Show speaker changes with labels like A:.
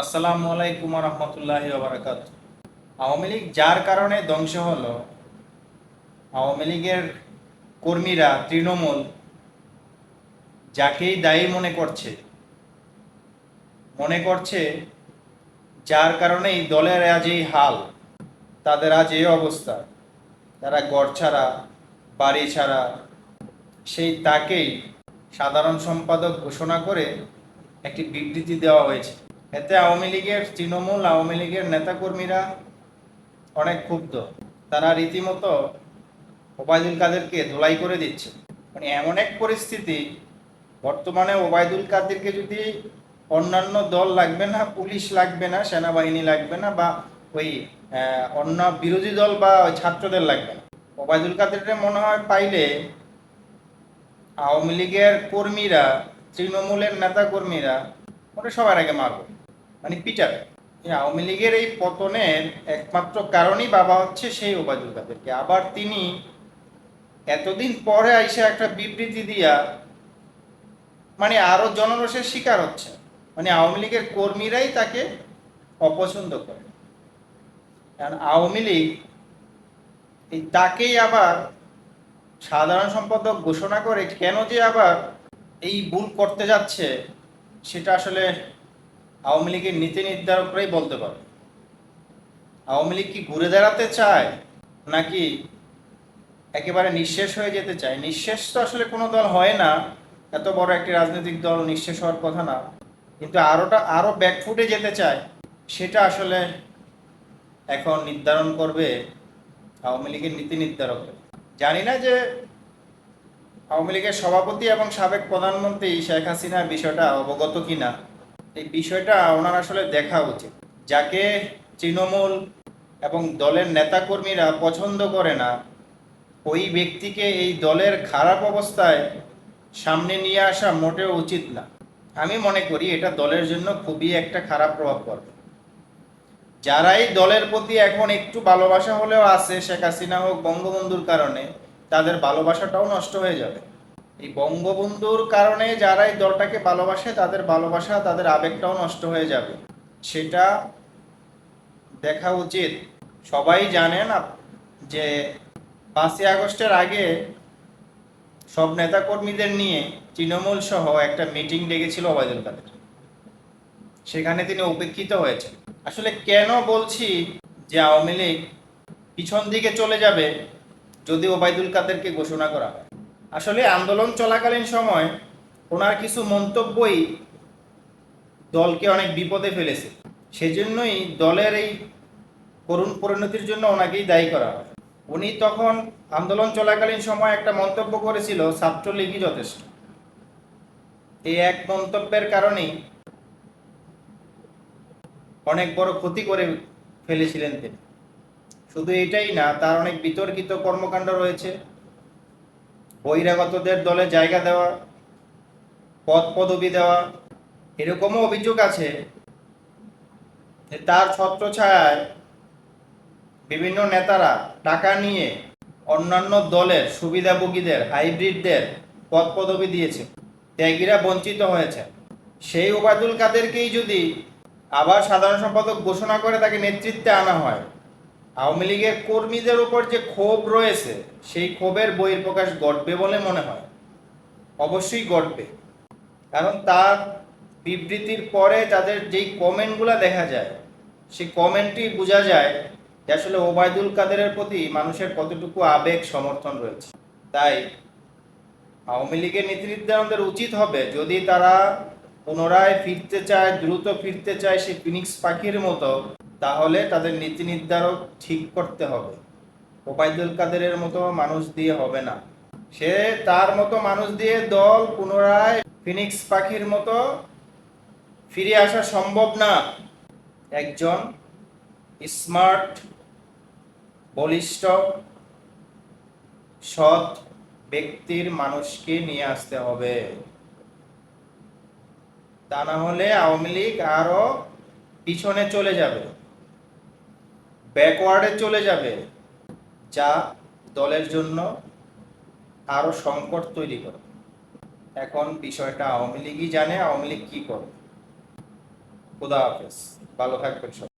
A: আসসালামু আলাইকুম রহমতুল্লাহ বারাকাত। আওয়ামী লীগ যার কারণে ধ্বংস হলো, আওয়ামী লীগের কর্মীরা, তৃণমূল, যাকেই দায়ী মনে করছে মনে করছে যার কারণেই দলের আজ এই হাল, তাদের আজ এই অবস্থা। তারা গড় ছাড়া, বাড়ি ছাড়া, সেই তাকেই সাধারণ সম্পাদক ঘোষণা করে একটি বিবৃতি দেওয়া হয়েছে। এতে আওয়ামী লীগের তৃণমূল, আওয়ামী লীগের নেতাকর্মীরা অনেক ক্ষুব্ধ। তারা রীতিমতো ওবায়দুল কাদেরকে ধোলাই করে দিচ্ছে। মানে এমন এক পরিস্থিতি, বর্তমানে ওবায়দুল কাদেরকে যদি অন্যান্য দল লাগবে না, পুলিশ লাগবে না, সেনাবাহিনী লাগবে না বা ওই অন্য বিরোধী দল বা ওই ছাত্রদের লাগবে না। ওবায়দুল কাদেরকে মনে হয় পাইলে আওয়ামী লীগের কর্মীরা, তৃণমূলের নেতা কর্মীরা ওটা সবার আগে মারবে। মানে পিটাবে আওয়ামী লীগের এই পতনের একমাত্র কারণই বাবা হচ্ছে সেই ওবায়দুল কাদেরকে। আবার তিনি এতদিন পরে আইসে একটা বিবৃতি দিয়া মানে আরও জনরসের শিকার হচ্ছে মানে আওয়ামী লীগের কর্মীরাই তাকে অপছন্দ করে কারণ আওয়ামী লীগ এই তাকেই আবার সাধারণ সম্পাদক ঘোষণা করে কেন যে আবার এই ভুল করতে যাচ্ছে, সেটা আসলে আওয়ামী লীগের নীতি নির্ধারকরাই বলতে পারে। আওয়ামী লীগ কি ঘুরে দাঁড়াতে চায়, নাকি একেবারে নিঃশেষ হয়ে যেতে চায়? নিঃশেষ তো আসলে কোনো দল হয় না, এত বড় একটি রাজনৈতিক দল নিঃশেষ হওয়ার কথা না। কিন্তু আরোটা, আরও ব্যাকফুটে যেতে চায়, সেটা আসলে এখন নির্ধারণ করবে আওয়ামী লীগের নীতি নির্ধারক জানি না যে আওয়ামী লীগের সভাপতি এবং সাবেক প্রধানমন্ত্রী শেখ হাসিনা বিষয়টা অবগত কিনা। এই বিষয়টা ওনার আসলে দেখা উচিত। যাকে তৃণমূল এবং দলের নেতাকর্মীরা পছন্দ করে না, ওই ব্যক্তিকে এই দলের খারাপ অবস্থায় সামনে নিয়ে আসা মোটেও উচিত না। আমি মনে করি এটা দলের জন্য খুবই একটা খারাপ প্রভাব পড়বে। যারাই দলের প্রতি এখন একটু ভালোবাসা হলেও আছে, শেখ হাসিনা হোক, বঙ্গবন্ধুর কারণে, তাদের ভালোবাসাটাও নষ্ট হয়ে যাবে। এই বঙ্গবন্ধুর কারণে যারা এই দলটাকে ভালোবাসে, তাদের ভালোবাসা, তাদের আবেগটাও নষ্ট হয়ে যাবে। সেটা দেখা উচিত। সবাই জানেন যে পাঁচই আগস্টের আগে সব নেতাকর্মীদের নিয়ে তৃণমূল সহ একটা মিটিং ডেকেছিল ওবায়দুল কাদের। সেখানে তিনি উপেক্ষিত হয়েছে আসলে কেন বলছি যে আওয়ামী লীগ পিছন দিকে চলে যাবে যদি ওবায়দুল কাদেরকে ঘোষণা করা হয়? আসলে আন্দোলন চলাকালীন সময় ওনার কিছু মন্তব্যই দলকে অনেক বিপদে ফেলেছে। সেজন্যই দলের এই করুণ পরিণতির জন্য ওনাকেই দায়ী করা হয়। উনি তখন আন্দোলন চলাকালীন সময় একটা মন্তব্য করেছিল, ছাত্রলীগই যথেষ্ট। এই এক মন্তব্যের কারণেই অনেক বড় ক্ষতি করে ফেলেছিলেন তিনি। শুধু এটাই না, তার অনেক বিতর্কিত কর্মকাণ্ড রয়েছে। বহিরাগতদের দলে জায়গা দেওয়া, পদ পদবি দেওয়া, এরকমও অভিযোগ আছে তার ছত্রছায়ায় বিভিন্ন নেতারা টাকা নিয়ে অন্যান্য দলের সুবিধাভোগীদের, হাইব্রিডদের পদ পদবি দিয়েছে। ত্যাগীরা বঞ্চিত হয়েছে। সেই ওবায়দুল কাদেরকেই যদি আবার সাধারণ সম্পাদক ঘোষণা করে তাকে নেতৃত্বে আনা হয় আওয়ামী লীগের কর্মীদের উপর যে ক্ষোভ রয়েছে, সেই ক্ষোভের বহির্প্রকাশ ঘটবে বলে মনে হয়। অবশ্যই ঘটবে। কারণ তার বিবৃতির পরে তাদের যেই কমেন্টগুলো দেখা যায়, সেই কমেন্টই বোঝা যায় যে আসলে ওবায়দুল কাদেরের প্রতি মানুষের কতটুকু আবেগ, সমর্থন রয়েছে। তাই আওয়ামী লীগের নীতি নির্ধারণদের উচিত হবে, যদি তারা পুনরায় ফিরতে চায়, দ্রুত ফিরতে চায় সেই ফিনিক্স পাখির মতো তাহলে তাদের নীতি নির্ধারক ঠিক করতে হবে। ওবায়দুল কাদেরের মতো মানুষ দিয়ে হবে না। সে তার মতো মানুষ দিয়ে দল পুনরায় ফিনিক্স পাখির মতো ফিরে আসা সম্ভব না। একজন স্মার্ট, বলিষ্ঠ, সৎ ব্যক্তির মানুষকে নিয়ে আসতে হবে। তা না হলে আওয়ামী লীগ আরও পিছনে চলে যাবে। ব্যাকওয়ার্ডে চলে যাবে, যা দলের জন্য আরও সংকট তৈরি করে। এখন বিষয়টা আওয়ামী লীগই জানে, আওয়ামী লীগ কী করে। খুদা হাফেজ, ভালো থাকবেন সব